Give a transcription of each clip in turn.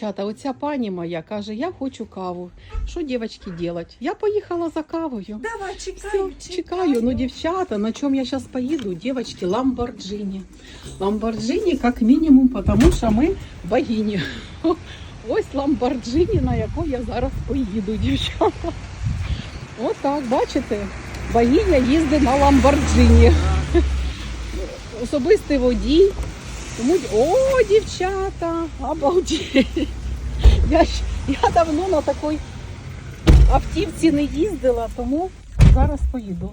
Чата, оця пані моя каже, я хочу каву. Що дівчатки робити? Я поїхала за кавою. Давай, Все, чекаю, чекаю. Ну, дівчата, на чому я зараз поїду? Дівчатки, Ламборджині. Ламборджині, як мінімум, тому що ми богині. Ось Ламборджині, на яку я зараз поїду, дівчата. Отак, бачите? Богиня їздить на Ламборджині. Особистий водій. Тому... О, дівчата! Обалдеть! Я, ж- я давно на такій автівці не їздила, тому зараз поїду.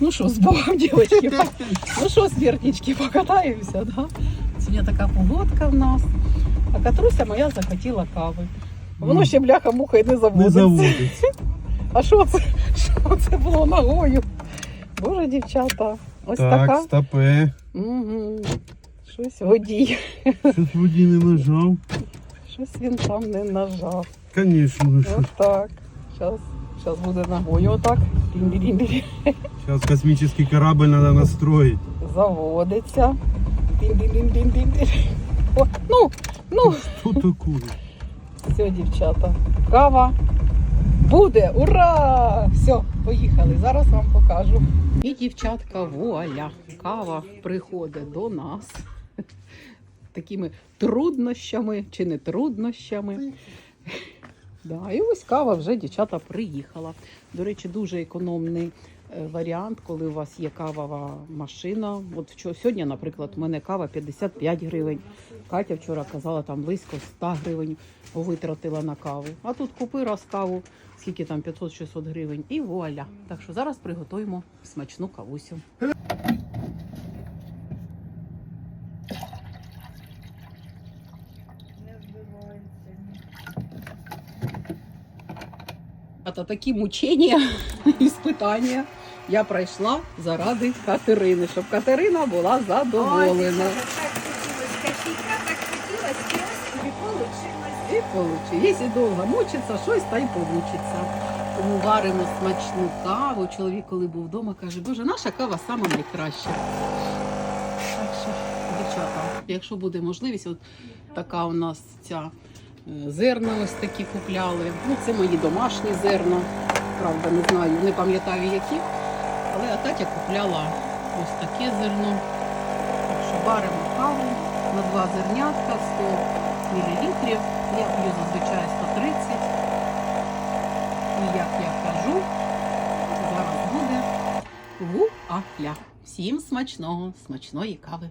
Ну що, з Богом, дівчатки. Ну що, смертнички, покатаємося, да? Сьогодні така погодка в нас. А Катруся моя захотіла кави. Воно ще бляха-муха і не Не заводиться. заводиться. А що це? Що це було ногою? Боже, дівчата, ось Так, така. стопе. Угу. Щось водій. Щось водій не нажав. Щось він там не нажав. Звісно, ну що. Ось так. Зараз, зараз буде ногою отак. Зараз космічний корабль треба настроїти. Заводиться. О, ну, ну, Що таке? все, дівчата. Кава буде. Ура! Все, поїхали. Зараз вам покажу. І дівчатка, вуаля. Кава приходить до нас. Такими труднощами чи не труднощами. Да, і ось кава вже дівчата приїхала. До речі, дуже економний е, варіант, коли у вас є кавова машина. От вчора, сьогодні, наприклад, у мене кава 55 гривень. Катя вчора казала, там близько 100 гривень витратила на каву. А тут купи раз каву, скільки там 500-600 гривень, і вуаля. Так що зараз приготуємо смачну кавусю. Та такі мучення і спитання я пройшла заради Катерини, щоб Катерина була задоволена. і получи. Якщо довго мучиться, щось та й получиться. Тому варимо смачну каву. Чоловік, коли був вдома, каже, Боже, наша кава сама найкраща. Так що, дівчата, якщо буде можливість, от така у нас ця зерна ось такі купляли. Ну, це мої домашні зерна. Правда, не знаю, не пам'ятаю які. Але Катя купляла ось таке зерно. Так що варимо каву на два зернятка 100 мл. Я п'ю зазвичай 130. І як я кажу, зараз буде гуаля. Всім смачного, смачної кави.